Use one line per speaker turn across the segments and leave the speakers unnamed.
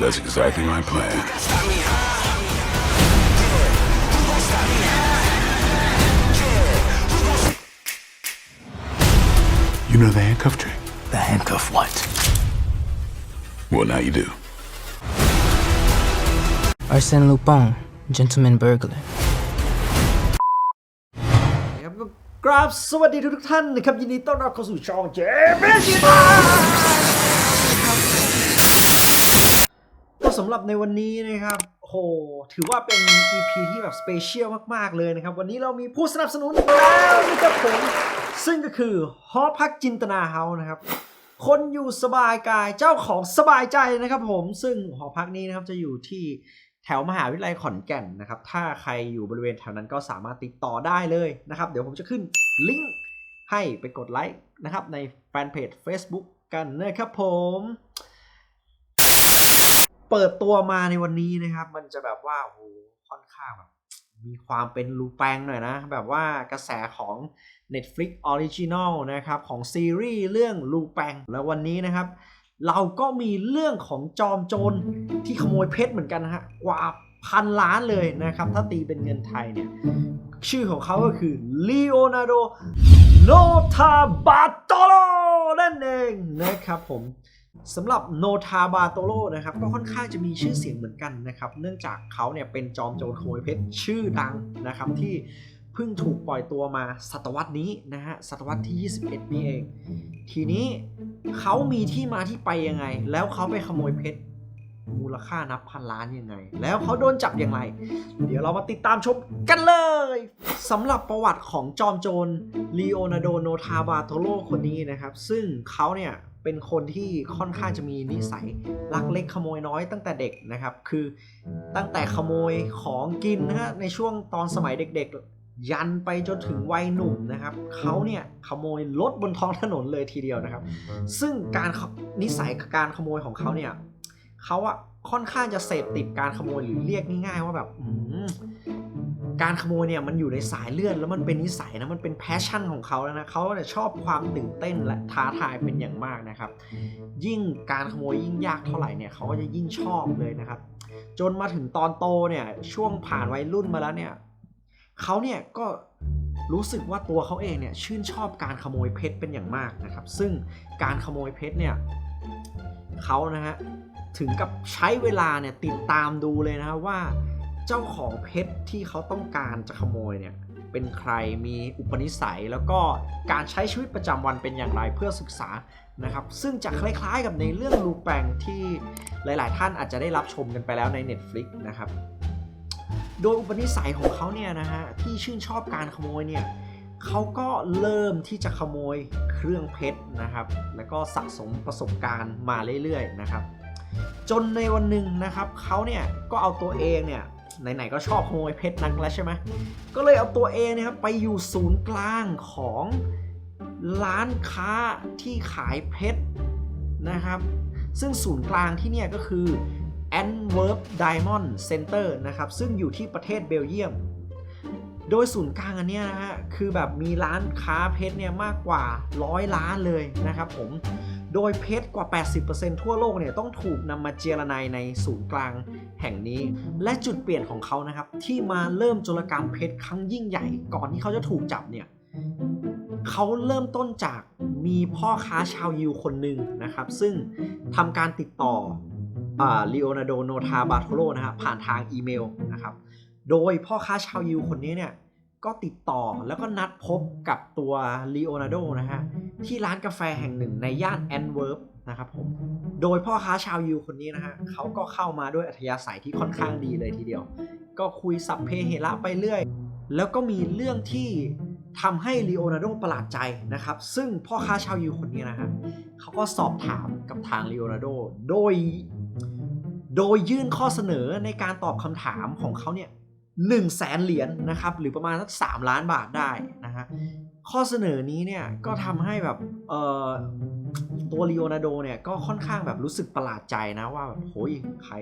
That's exactly my plan. You know the handcuff trick?
The handcuff what?
Well, now you do.
Arsène Lupin, gentleman burglar.
นะครับก็กราบสวัสดีทุกๆท่านนะครับยินดีต้อนรับเข้าสู่ช่องเจมส์ สำหรับในวันนี้นะครับโหถือว่าเป็น EP ที่แบบสเปเชียลมาก ๆ เลยนะครับ วันนี้เรามีผู้สนับสนุนแล้วนะครับผม ซึ่งก็คือหอพักจินตนาเฮาส์นะครับ คนอยู่สบายกายเจ้าของสบายใจนะครับผม ซึ่งหอพักนี้นะครับจะอยู่ที่แถวมหาวิทยาลัยขอนแก่นนะครับ ถ้าใครอยู่บริเวณแถวนั้นก็สามารถติดต่อได้เลยนะครับ เดี๋ยวผมจะขึ้นลิงก์ให้ไปกดไลค์นะครับในแฟนเพจ Facebook กันนะครับผม เปิดตัวมาในวันนี้นะครับ มันจะแบบว่าโอ้โหค่อนข้างแบบมีความเป็นรูแปงหน่อยนะ แบบว่ากระแสของ Netflix Original นะครับ ของซีรีส์เรื่องลูแปงแล้ววันนี้นะครับ เราก็มีเรื่องของจอมโจรที่ขโมยเพชรเหมือนกันฮะกว่าพันล้านเลยนะครับ ถ้าตีเป็นเงินไทยเนี่ย ชื่อของเขาก็คือ Leonardo n o t a b a t o l o นั่นเองนะครับผม สำหรับโนทาบาโตโ o นะครับก็ค่อนข้างจะมีชื่อเสียงเหมือนกันนะครับ เนื่องจากเขาเนี่ยเป็นจอมโจรขโมยเพชรชื่อดังนะครับที่เพิ่งถูกปล่อยตัวมาศตวรรษนี้นะฮะศตวรรษที่ 21 นี่เอง ทีนี้เขามีที่มาที่ไปยังไง แล้วเขาไปขโมยเพชรมูลค่านับพันล้านยังไง แล้วเขาโดนจับยังไง เดี๋ยวเรามาติดตามชมกันเลยสำหรับประวัติของจอมโจรลีโอนาร์โดโนทาบาโตโลคนนี้นะครับ ซึ่งเขาเนี่ย เป็นคนที่ค่อนข้างจะมีนิสัยลักเล็กขโมยน้อยตั้งแต่เด็กนะครับ คือตั้งแต่ขโมยของกินนะฮะในช่วงตอนสมัยเด็กๆ ยันไปจนถึงวัยหนุ่มนะครับเขาเนี่ยขโมยรถบนท้องถนนเลยทีเดียวนะครับ ซึ่งการนิสัยการขโมยของเขาเนี่ยเขาอะค่อนข้างจะเสพติดการขโมยหรือเรียกง่ายๆว่าแบบ การขโมยเนี่ยมันอยู่ในสายเลือดแล้วมันเป็นนิสัยนะมันเป็นแพชชั่นของเขาแล้วนะเขาเนี่ยชอบความตื่นเต้นและท้าทายเป็นอย่างมากนะครับ ยิ่งการขโมยยิ่งยากเท่าไหร่เนี่ยเขาก็จะยิ่งชอบเลยนะครับ จนมาถึงตอนโตเนี่ยช่วงผ่านวัยรุ่นมาแล้วเนี่ยเขาเนี่ยก็รู้สึกว่าตัวเขาเองเนี่ยชื่นชอบการขโมยเพชรเป็นอย่างมากนะครับ ซึ่งการขโมยเพชรเนี่ยเขานะฮะถึงกับใช้เวลาเนี่ยติดตามดูเลยนะว่า เจ้าของเพชรที่เขาต้องการจะขโมยเนี่ยเป็นใครมีอุปนิสัยแล้วก็การใช้ชีวิตประจำวันเป็นอย่างไรเพื่อศึกษานะครับ ซึ่งจะคล้ายๆกับในเรื่องลูแปงที่หลายๆ ท่านอาจจะได้รับชมกันไปแล้วใน Netflix นะครับ โดยอุปนิสัยของเขาเนี่ยนะฮะที่ชื่นชอบการขโมยเนี่ยเขาก็เริ่มที่จะขโมยเครื่องเพชรนะครับ แล้วก็สะสมประสบการณ์มาเรื่อยๆนะครับ จนในวันหนึ่งนะครับเขาเนี่ยก็เอาตัวเองเนี่ย ไหนๆก็ชอบขโมยเพชรนักแล้วใช่ไหมก็เลยเอาตัวเองเนะครับไปอยู่ศูนย์กลางของร้านค้าที่ขายเพชรนะครับ ซึ่งศูนย์กลางที่เนี่ยก็คือ Antwerp Diamond Center นะครับ ซึ่งอยู่ที่ประเทศเบลเยียม โดยศูนย์กลางอันเนี้ยนะฮะคือแบบมีร้านค้าเพชรเนี่ยมากกว่าร้อยล้านเลยนะครับผม โดยเพชรกว่า 80%ทั่วโลกเนี่ยต้องถูกนำมาเจรไนในศูนย์กลางแห่งนี้ และจุดเปลี่ยนของเขานะครับ ที่มาเริ่มโจรกรรมเพชรครั้งยิ่งใหญ่ก่อนที่เขาจะถูกจับเนี่ยเขาเริ่มต้นจากมีพ่อค้าชาวยิวคนหนึ่งนะครับ ซึ่งทำการติดต่อลีโอนาร์โดโนทาบาโทโลนะครับผ่านทางอีเมลนะครับ โดยพ่อค้าชาวยิวคนนี้เนี่ยก็ติดต่อแล้วก็นัดพบกับตัวลีโอนาร์โดนะฮะ ที่ร้านกาแฟแห่งหนึ่งในย่านแอนเวิร์ปนะครับผม โดยพ่อค้าชาวยิวคนนี้นะฮะเขาก็เข้ามาด้วยอัธยาศัยที่ค่อนข้างดีเลยทีเดียว ก็คุยสัพเพเหระไปเรื่อย แล้วก็มีเรื่องที่ทำให้ลีโอนาร์โดประหลาดใจนะครับ ซึ่งพ่อค้าชาวยิวคนนี้นะฮะเขาก็สอบถามกับทางลีโอนาร์โดโดย โดยยื่นข้อเสนอในการตอบคำถามของเขาเนี่ยหนึ่งแสนเหรียญนะครับ หรือประมาณสักสามล้านบาทได้นะฮะ ข้อเสนอนี้เนี่ยก็ทำให้แบบเอ่อตัวลีโอนาร์โดเนี่ยก็ค่อนข้างแบบรู้สึกประหลาดใจนะว่าแบบโหยใคร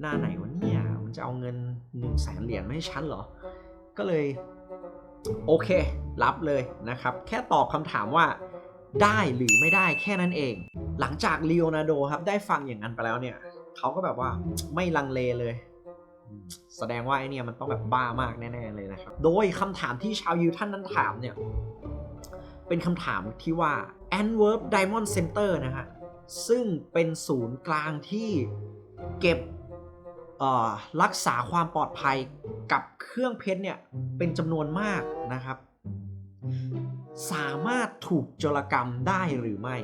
หน้าไหนวะเนี่ยมันจะเอาเงิน1นึ่งแสนเหรียญมาให้ฉันเหรอ ก็เลยโอเค รับเลยนะครับ แค่ตอบคำถามว่าได้หรือไม่ได้แค่นั้นเอง หลังจากลีโอนาร์โดครับได้ฟังอย่างนั้นไปแล้วเนี่ยเขาก็แบบว่าไม่ลังเลเลยอืม แสดงว่าไอเนี่ยมันต้องแบบบ้ามากแน่ๆเลยนะครับ โดยคำถามที่ชาวยิวท่านนั้นถามเนี่ย เป็นคำถามที่ว่า Antwerp Diamond Center นะฮะ ซึ่งเป็นศูนย์กลางที่เก็บเอ่อรักษาความปลอดภัยกับเครื่องเพชรเนี่ย เป็นจำนวนมากนะครับ สามารถถูกโจรกรรมได้หรือไม่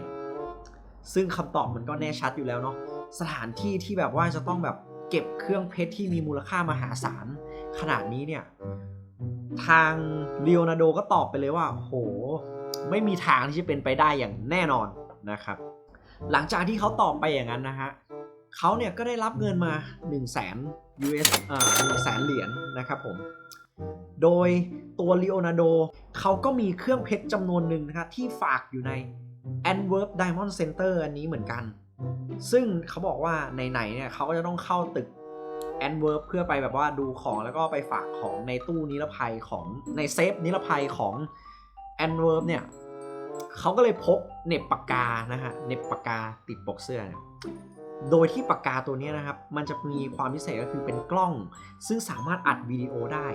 ซึ่งคำตอบมันก็แน่ชัดอยู่แล้วเนาะสถานที่ที่แบบว่าจะต้องแบบ เก็บเครื่องเพชรที่มีมูลค่ามหาศาลขนาดนี้เนี่ย ทางเลโอนาร์โดก็ตอบไปเลยว่า โห ไม่มีทางที่จะเป็นไปได้อย่างแน่นอนนะครับ หลังจากที่เขาตอบไปอย่างนั้นนะฮะเขาเนี่ยก็ได้รับเงินมา 1 0 0 0 0แสน US อ่าหนึ่งแสนเหรียญนะครับผม โดยตัวลีโอนาร์โดเขาก็มีเครื่องเพชรจำนวนหนึ่งนะครับที่ฝากอยู่ใน Antwerp Diamond Center อันนี้เหมือนกัน ซึ่งเขาบอกว่าไหนๆเนี่ยเขาก็จะต้องเข้าตึกแอนเวิร์ฟเพื่อไปแบบว่าดูของแล้วก็ไปฝากของในตู้นิรภัยของในเซฟนิรภัยของแอนเวิร์ฟเนี่ยเขาก็เลยพกเน็บปากกานะฮะเน็บปากกาติดปกเสื้อเนี่ย โดยที่ปากกาตัวนี้นะครับ มันจะมีความพิเศษก็คือเป็นกล้อง ซึ่งสามารถอัดวิดีโอได้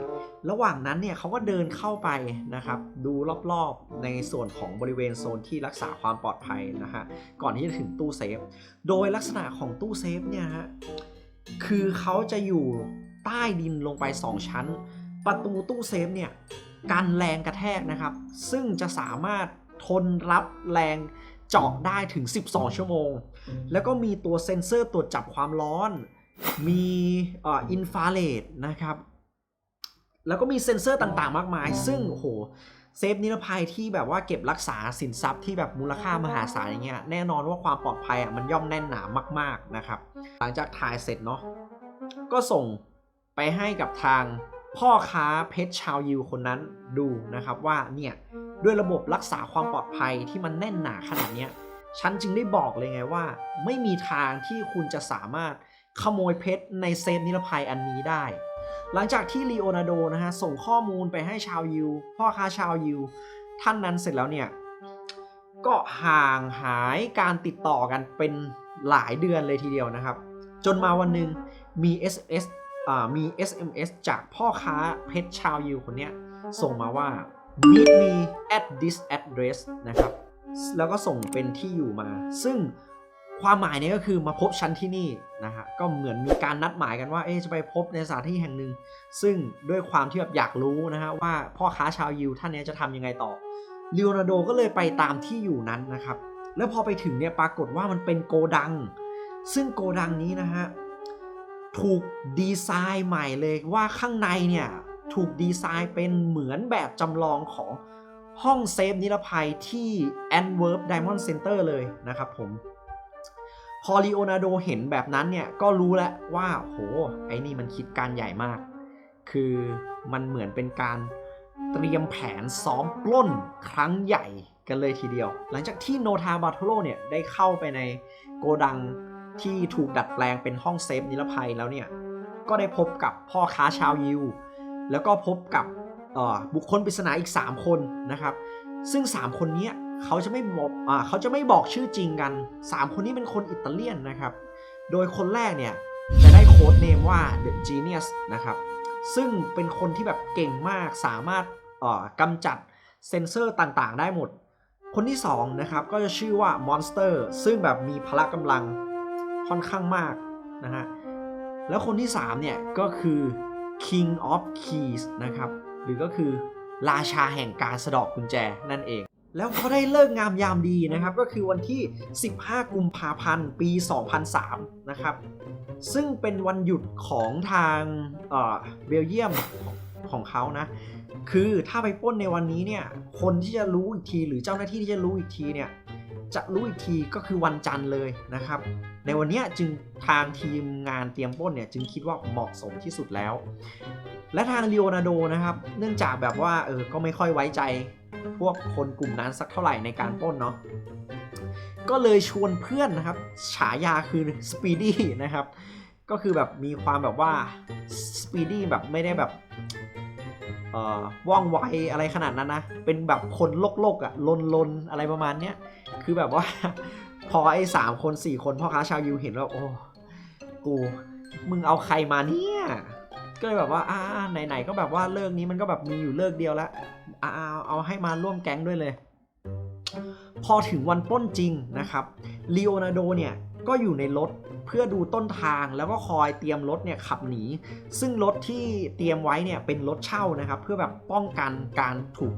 ระหว่างนั้นเนี่ยเขาก็เดินเข้าไปนะครับ ดูรอบๆในส่วนของบริเวณโซนที่รักษาความปลอดภัยนะฮะ ก่อนที่จะถึงตู้เซฟ โดยลักษณะของตู้เซฟเนี่ยฮะ คือเขาจะอยู่ใต้ดินลงไป 2 ชั้น ประตูตู้เซฟเนี่ยกันแรงกระแทกนะครับ ซึ่งจะสามารถทนรับแรงเจาะได้ถึง 12 ชั่วโมง แล้วก็มีตัวเซ็นเซอร์ตรวจจับความร้อน มีเอินฟราเรดนะครับ แล้วก็มีเซ็นเซอร์ต่างๆ มากมาย ซึ่งโอ้โหเซฟนิรภัยที่แบบว่าเก็บรักษาสินทรัพย์ที่แบบมูลค่ามหาศาลอย่างเงี้ยแน่นอนว่าความปลอดภัยอะมันย่อมแน่นหนามาก ๆนะครับ หลังจากถ่ายเสร็จเนาะก็ส่งไปให้กับทางพ่อค้าเพชรชาวยิวคนนั้นดูนะครับว่าเนี่ยด้วยระบบรักษาความปลอดภัยที่มันแน่นหนาขนาดเนี้ย ฉันจึงได้บอกเลยไงว่า ไม่มีทางที่คุณจะสามารถขโมยเพชรในเซฟนิรภัยอันนี้ได้ หลังจากที่ลีโอนาร์โดนะฮะส่งข้อมูลไปให้ชาวยิว พ่อค้าชาวยิว ท่านนั้นเสร็จแล้วเนี่ย ก็ห่างหายการติดต่อกันเป็นหลายเดือนเลยทีเดียวนะครับ จนมาวันหนึ่งมี SS อ่ามี SMS จากพ่อค้าเพชรชาวยิวคนเนี้ยส่งมาว่า meet me at this address นะครับ แล้วก็ส่งเป็นที่อยู่มา ซึ่งความหมายเนี่ยก็คือมาพบฉันที่นี่นะฮะก็เหมือนมีการนัดหมายกันว่าเอ๊จะไปพบในสถานที่แห่งหนึ่ง ซึ่งด้วยความที่แบบอยากรู้นะฮะว่าพ่อค้าชาวยิวท่านนี้จะทำยังไงต่อเลโอนาร์โดก็เลยไปตามที่อยู่นั้นนะครับ แล้วพอไปถึงเนี่ยปรากฏว่ามันเป็นโกดัง ซึ่งโกดังนี้นะฮะถูกดีไซน์ใหม่เลยว่าข้างในเนี่ยถูกดีไซน์เป็นเหมือนแบบจำลองของ ห้องเซฟนิรภัยที่ Antwerp Diamond Center เลยนะครับผม พอลีโอนาโดเห็นแบบนั้นเนี่ย ก็รู้แล้วว่าโห ไอ้นี่มันคิดการใหญ่มาก คือมันเหมือนเป็นการเตรียมแผนซ้อมปล้นครั้งใหญ่กันเลยทีเดียว หลังจากที่โนทาบาโทโลเนี่ย ได้เข้าไปในโกดังที่ถูกดัดแปลงเป็นห้องเซฟนิรภัยแล้วเนี่ย ก็ได้พบกับพ่อค้าชาวยิว แล้วก็พบกับ บุคคลปริศนาอีก 3 คนนะครับ ซึ่ง 3 คนนี้เขาจะไม่บอกอเขาจะไม่บอกชื่อจริงกัน 3 คนนี้เป็นคนอิตาเลียนนะครับ โดยคนแรกเนี่ยจะได้โค้ดเนมว่า The Genius นะครับ ซึ่งเป็นคนที่แบบเก่งมากสามารถกำจัดเซนเซอร์ต่างๆ ได้หมด คนที่2นะครับก็จะชื่อว่า Monster ซึ่งแบบมีพละกำลังค่อนข้างมากนะฮะ แล้วคนที่3เนี่ยก็คือ King of Keys นะครับ หรือก็คือราชาแห่งการสะดอกกุญแจนั่นเอง แล้วเขาได้เลิกงามยามดีนะครับ ก็คือวันที่ 15 กุมภาพันธ์ ปี 2003 นะครับ ซึ่งเป็นวันหยุดของทางเเบลเยียมของเขานะ คือถ้าไปป้นในวันนี้เนี่ย คนที่จะรู้อีกทีหรือเจ้าหน้าที่ที่จะรู้อีกทีเนี่ย จะรู้อีกทีก็คือวันจันทร์เลยนะครับ ในวันนี้จึงทางทีมงานเตรียมป้นเนี่ยจึงคิดว่าเหมาะสมที่สุดแล้ว และทางลีโอนาร์โดนะครับ เนื่องจากแบบว่าเออก็ไม่ค่อยไว้ใจพวกคนกลุ่มนั้นสักเท่าไหร่ในการป้นเนาะก็เลยชวนเพื่อนนะครับ ฉายาคือสปีดี้นะครับ ก็คือแบบมีความแบบว่าสปีดี้แบบไม่ได้แบบว่องไวอะไรขนาดนั้นนะ เป็นแบบคนโลกๆอะลนลนๆ อะไรประมาณเนี้ย คือแบบว่า พอไอ้สามคนสี่คนพ่อค้าชาวยิวเห็นแล้วโอ้กูมึงเอาใครมาเนี่ยก็เลยแบบว่าอ่าไหนๆก็แบบว่าเลิกนี้มันก็แบบมีอยู่เลิกเดียวล้วอ่าเอาเอาให้มาร่วมแก๊งด้วยเลย พอถึงวันปล้นจริงนะครับลีโอนาร์โดเนี่ยก็อยู่ในรถเพื่อดูต้นทางแล้วก็คอยเตรียมรถเนี่ยขับหนี ซึ่งรถที่เตรียมไว้เนี่ยเป็นรถเช่านะครับ เพื่อแบบป้องกันการถูก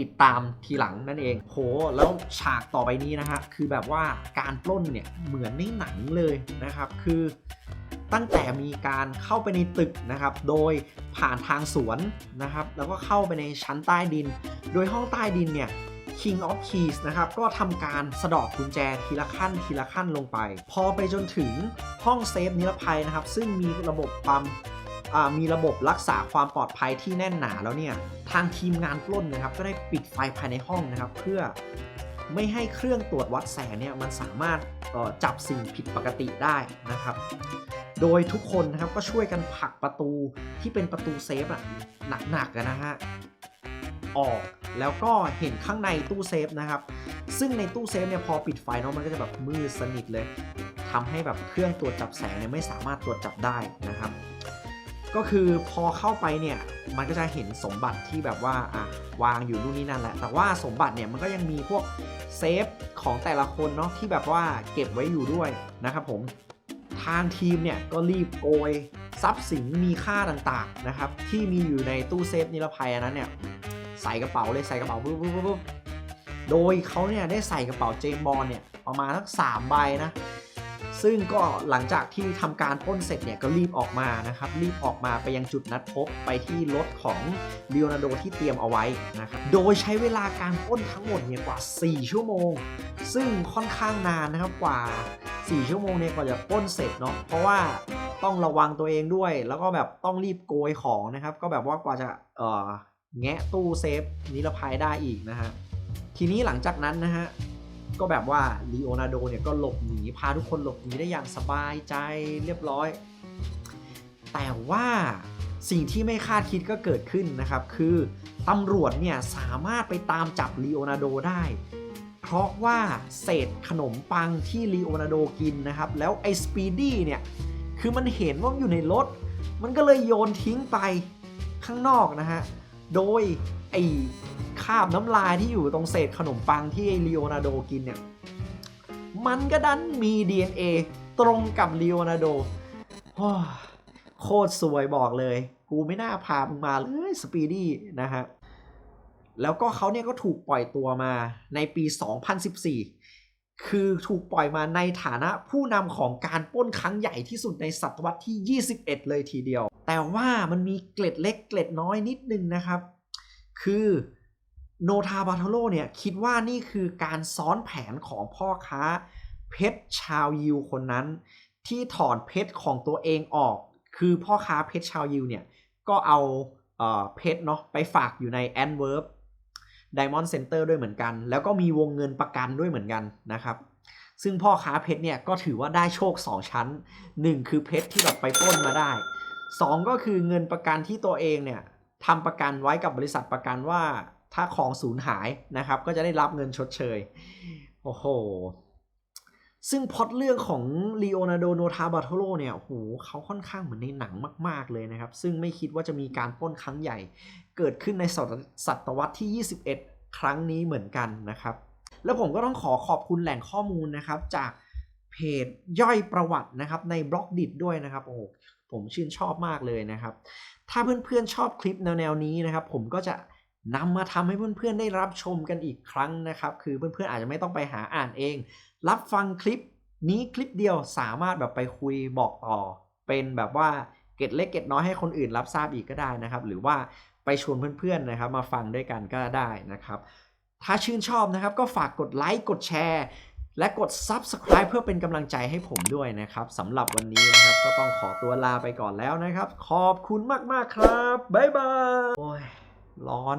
ติดตามทีหลังนั่นเอง โห แล้วฉากต่อไปนี้นะฮะ คือแบบว่าการปล้นเนี่ยเหมือนในหนังเลยนะครับ คือตั้งแต่มีการเข้าไปในตึกนะครับ โดยผ่านทางสวนนะครับ แล้วก็เข้าไปในชั้นใต้ดิน โดยห้องใต้ดินเนี่ย King of Keys นะครับ ก็ทำการสะดอกกุญแจทีละขั้นทีละขั้นลงไป พอไปจนถึงห้องเซฟนิรภัยนะครับ ซึ่งมีระบบความ มีระบบรักษาความปลอดภัยที่แน่นหนาแล้วเนี่ยทางทีมงานปล้นนะครับ ก็ได้ปิดไฟภายในห้องนะครับ เพื่อไม่ให้เครื่องตรวจวัดแสงเนี่ยมันสามารถจับสิ่งผิดปกติได้นะครับ โดยทุกคนนะครับก็ช่วยกันผลักประตูที่เป็นประตูเซฟอะหนักๆนะฮะออกแล้วก็เห็นข้างในตู้เซฟนะครับ ซึ่งในตู้เซฟเนี่ยพอปิดไฟเนาะมันก็จะแบบมืดสนิทเลยทำให้แบบเครื่องตรวจจับแสงเนี่ยไม่สามารถตรวจจับได้นะครับ ก็คือพอเข้าไปเนี่ยมันก็จะเห็นสมบัติที่แบบว่าอะวางอยู่นู่นนี่นั่นแหละ แต่ว่าสมบัติเนี่ยมันก็ยังมีพวกเซฟของแต่ละคนเนาะที่แบบว่าเก็บไว้อยู่ด้วยนะครับผมทางทีมเนี่ยก็รีบโกยทรัพย์สินมีค่าต่างๆนะครับที่มีอยู่ในตู้เซฟนิรภัยอันนั้นเนี่ยใส่กระเป๋าเลยใส่กระเป๋าปุ๊บปุ๊บปุ๊บโดยเขาเนี่ยได้ใส่กระเป๋าเจมบอลเนี่ยประมาณทั้งสามใบนะ ซึ่งก็หลังจากที่ทำการป้นเสร็จเนี่ยก็รีบออกมานะครับ รีบออกมาไปยังจุดนัดพบไปที่รถของเลโอนาโดที่เตรียมเอาไว้นะครับ โดยใช้เวลาการป้นทั้งหมดเนี่ยกว่า 4 ชั่วโมง ซึ่งค่อนข้างนานนะครับกว่า 4 ชั่วโมงเนี่ยกว่าจะป้นเสร็จเนาะ เพราะว่าต้องระวังตัวเองด้วย แล้วก็แบบต้องรีบโกยของนะครับ ก็แบบว่ากว่าจะเอ่อแงะตู้เซฟนิรภัยได้อีกนะฮะ ทีนี้หลังจากนั้นนะฮะ ก็แบบว่าลีโอนาร์โดเนี่ยก็หลบหนี พาทุกคนหลบหนีได้อย่างสบายใจเรียบร้อย แต่ว่าสิ่งที่ไม่คาดคิดก็เกิดขึ้นนะครับ คือตำรวจเนี่ยสามารถไปตามจับลีโอนาร์โดได้ เพราะว่าเศษขนมปังที่ลีโอนาร์โดกินนะครับ แล้วไอ้สปีดี้เนี่ย คือมันเห็นว่ามันอยู่ในรถ มันก็เลยโยนทิ้งไปข้างนอกนะฮะ โดยไอ้ คาบน้ำลายที่อยู่ตรงเศษขนมปังที่ไอ้ลีโอนาร์โดกินเนี่ย มันก็ดันมี DNA ตรงกับลีโอนาร์โดโคตรสวยบอกเลย กูไม่น่าพามึงมาเลยสปีดี้นะฮะ แล้วก็เขาเนี่ยก็ถูกปล่อยตัวมาในปี 2014 คือถูกปล่อยมาในฐานะผู้นำของการป้นครั้งใหญ่ที่สุดในศตวรรษที่ 21 เลยทีเดียว แต่ว่ามันมีเกล็ดเล็กเกล็ดน้อยนิดนึงนะครับ คือ โนทาบาทโลเนี่ยคิดว่านี่คือการซ้อนแผนของพ่อค้า เพชรชาวยิวคนนั้น ที่ถอดเพชรของตัวเองออก คือพ่อค้าเพชรชาวยิวเนี่ยก็เอาเอ่อเพชรเนาะไปฝากอยู่ในแอนเวิร์ Diamond Center ด้วยเหมือนกัน แล้วก็มีวงเงินประกันด้วยเหมือนกันนะครับ ซึ่งพ่อค้าเพชรเนี่ยก็ถือว่าได้โชค 2 ชั้น 1 คือเพชรที่แบบไปปล้นมาได้ 2 ก็คือเงินประกันที่ตัวเองเนี่ยทำประกันไว้กับบริษัทประกันว่า ถ้าของสูญหายนะครับ ก็จะได้รับเงินชดเชย โอ้โห ซึ่งพล็อตเรื่องของลีโอนาร์โดโนทาบาโทโลเนี่ยโอ้โหเขาค่อนข้างเหมือนในหนังมาก ๆ เลยนะครับ ซึ่งไม่คิดว่าจะมีการปล้นครั้งใหญ่ เกิดขึ้นในศตศตวรรษที่ 21 ครั้งนี้เหมือนกันนะครับ แล้วผมก็ต้องขอขอบคุณแหล่งข้อมูลนะครับ จากเพจย่อยประวัตินะครับในบล็อกดิด้วยนะครับโอ้โหผมชื่นชอบมากเลยนะครับ ถ้าเพื่อนๆชอบคลิปแนวๆนี้นะครับ ผมก็จะ นำมาทำให้เพื่อนๆได้รับชมกันอีกครั้งนะครับ คือเพื่อนๆอาจจะไม่ต้องไปหาอ่านเอง รับฟังคลิปนี้คลิปเดียวสามารถแบบไปคุยบอกต่อ เป็นแบบว่าเก็ดเล็กเก็ดน้อยให้คนอื่นรับทราบอีกก็ได้นะครับ หรือว่าไปชวนเพื่อนๆนะครับ มาฟังด้วยกันก็ได้นะครับ ถ้าชื่นชอบนะครับก็ฝากกดไลค์กดแชร์และกด Subscribe เพื่อเป็นกำลังใจให้ผมด้วยนะครับสำหรับวันนี้นะครับ ก็ต้องขอตัวลาไปก่อนแล้วนะครับ ขอบคุณมากๆครับ บ๊ายบายโอ้ย ร้อน